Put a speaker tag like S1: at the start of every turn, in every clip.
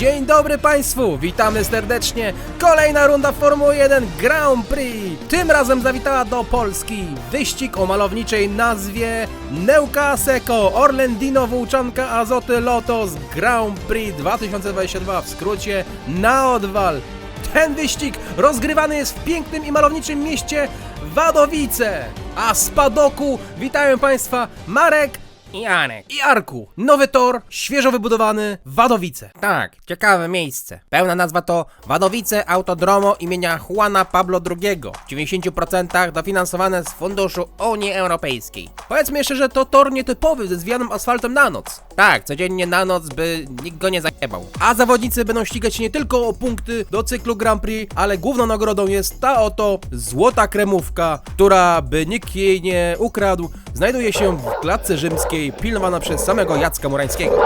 S1: Dzień dobry Państwu, witamy serdecznie. Kolejna runda Formuły 1 Grand Prix. Tym razem zawitała do Polski wyścig o malowniczej nazwie Neuka Seco Orlendino Włóczanka Azoty Lotos Grand Prix 2022 w skrócie na odwal. Ten wyścig rozgrywany jest w pięknym i malowniczym mieście Wadowice. A z padoku witają Państwa Marek Janek. I Arku. Nowy tor, świeżo wybudowany, Wadowice. Tak, ciekawe miejsce. Pełna nazwa to Wadowice Autodromo imienia Juana Pablo II. W 90% dofinansowane z funduszu Unii Europejskiej. Powiedzmy jeszcze, że to tor nietypowy ze zwijanym asfaltem na noc. Tak, codziennie na noc, by nikt go nie zajebał. A zawodnicy będą ścigać się nie tylko o punkty do cyklu Grand Prix, ale główną nagrodą jest ta oto złota kremówka, która, by nikt jej nie ukradł, znajduje się w klatce rzymskiej, pilnowana przez samego Jacka Murańskiego.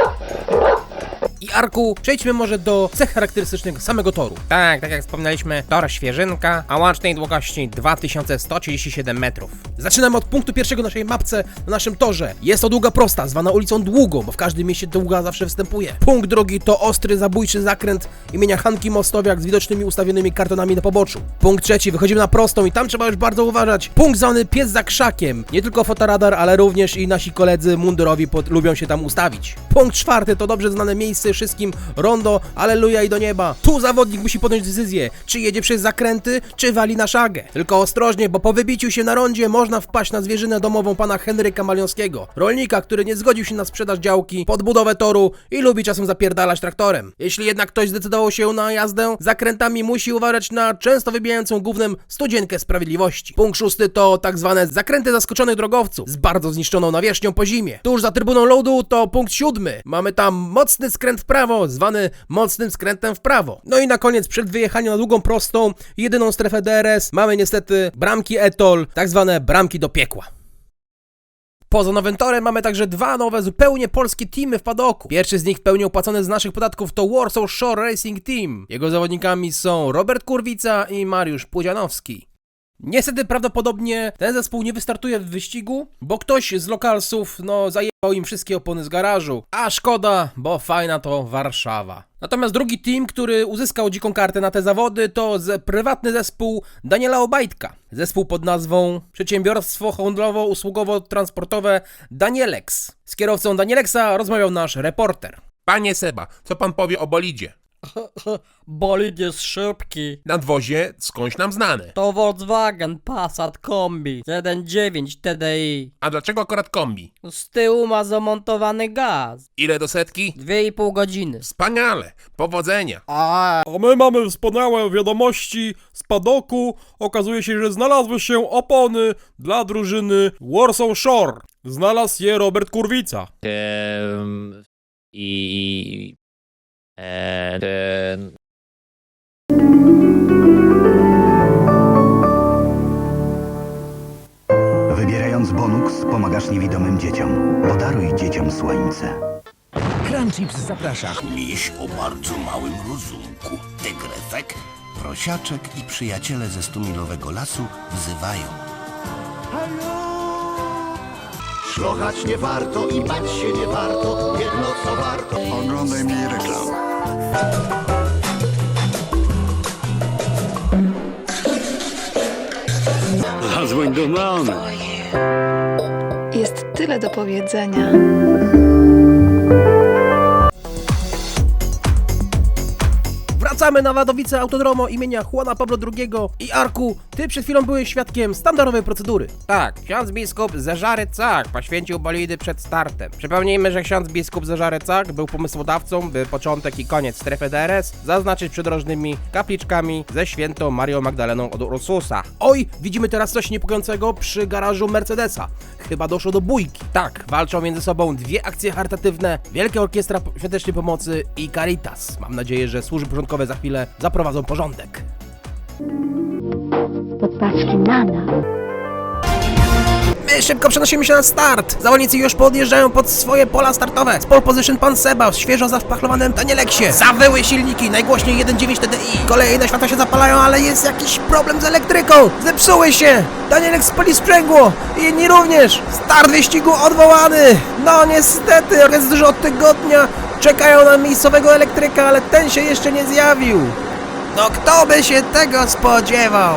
S1: I Arku, przejdźmy może do cech charakterystycznych samego toru. Tak, tak jak wspomnieliśmy, tor świeżynka, a łącznej długości 2137 metrów. Zaczynamy od punktu pierwszego naszej mapce na naszym torze. Jest to długa prosta, zwana ulicą Długą, bo w każdym mieście długa zawsze występuje. Punkt drugi to ostry, zabójczy zakręt imienia Hanki Mostowiak z widocznymi ustawionymi kartonami na poboczu. Punkt trzeci, wychodzimy na prostą i tam trzeba już bardzo uważać. Punkt zwany pies za krzakiem. Nie tylko fotoradar, ale również i nasi koledzy mundurowi pod, lubią się tam ustawić. Punkt czwarty to dobrze znane miejsce wszystkim rondo, aleluja i do nieba. Tu zawodnik musi podjąć decyzję, czy jedzie przez zakręty, czy wali na szagę. Tylko ostrożnie, bo po wybiciu się na rondzie można wpaść na zwierzynę domową pana Henryka Malionskiego, rolnika, który nie zgodził się na sprzedaż działki, pod budowę toru i lubi czasem zapierdalać traktorem. Jeśli jednak ktoś zdecydował się na jazdę, zakrętami musi uważać na często wybijającą głównym studzienkę sprawiedliwości. Punkt szósty to tak zwane zakręty zaskoczonych drogowców z bardzo zniszczoną nawierzchnią po zimie. Tuż za trybuną loadu to punkt siódmy. Mamy tam mocny skręt w prawo, zwany mocnym skrętem w prawo. No i na koniec przed wyjechaniem na długą prostą, jedyną strefę DRS, mamy niestety bramki Etol, tak zwane bramki do piekła. Poza nowym torem mamy także dwa nowe, zupełnie polskie teamy w padoku. Pierwszy z nich pełni opłacony z naszych podatków to Warsaw Shore Racing Team. Jego zawodnikami są Robert Kurwica i Mariusz Pudzianowski. Niestety prawdopodobnie ten zespół nie wystartuje w wyścigu, bo ktoś z lokalsów no zajebał im wszystkie opony z garażu. A szkoda, bo fajna to Warszawa. Natomiast drugi team, który uzyskał dziką kartę na te zawody, to prywatny zespół Daniela Obajtka. Zespół pod nazwą Przedsiębiorstwo Handlowo-Usługowo-Transportowe Danielex. Z kierowcą Danielexa rozmawiał nasz reporter.
S2: Panie Seba, co pan powie o bolidzie?
S3: Bolid jest szybki.
S2: Nadwozie skądś nam znane.
S3: To Volkswagen Passat Kombi 1.9 TDI.
S2: A dlaczego akurat kombi?
S3: Z tyłu ma zamontowany gaz.
S2: Ile do setki?
S3: 2,5 godziny.
S2: Wspaniale! Powodzenia!
S3: A,
S4: A my mamy wspaniałe wiadomości z padoku. Okazuje się, że znalazły się opony dla drużyny Warsaw Shore. Znalazł je Robert Kurwica.
S5: Em, i e, ten
S6: Wybierając Bonux, pomagasz niewidomym dzieciom. Podaruj dzieciom słońce.
S7: Crunchips zaprasza.
S8: Miś o bardzo małym rozumku. Tygrysek, prosiaczek i przyjaciele ze stumilowego lasu wzywają.
S9: Szlochać nie warto i bać się nie warto, jedno co warto.
S6: Oglądaj mniej reklam.
S7: Zadzwoń do mamy.
S10: Jest tyle do powiedzenia.
S1: Wracamy na Wadowice Autodromo imienia Juana Pablo II i Arku, ty przed chwilą byłeś świadkiem standardowej procedury. Tak, ksiądz biskup Zeżary Cak poświęcił bolidy przed startem. Przypomnijmy, że ksiądz biskup Zeżary Cak był pomysłodawcą, by początek i koniec strefy DRS zaznaczyć przydrożnymi kapliczkami ze świętą Marią Magdaleną od Ursusa. Oj, widzimy teraz coś niepokojącego przy garażu Mercedesa. Chyba doszło do bójki. Tak, walczą między sobą dwie akcje charytatywne, Wielka Orkiestra Świątecznej Pomocy i Caritas. Mam nadzieję, że służby porządkowe za chwilę zaprowadzą porządek.
S10: Podpaczki Nana.
S1: My szybko przenosimy się na start. Zawodnicy już podjeżdżają pod swoje pola startowe. Z pole position pan Seba w świeżo zapachlowanym Danieleksie. Zawyły silniki, najgłośniej 1.9 TDI. Kolejne światła się zapalają, ale jest jakiś problem z elektryką. Zepsuły się. Danielek spali sprzęgło. I inni również. Start wyścigu odwołany. No niestety, organizatorzy od tygodnia czekają na miejscowego elektryka, ale ten się jeszcze nie zjawił. No kto by się tego spodziewał?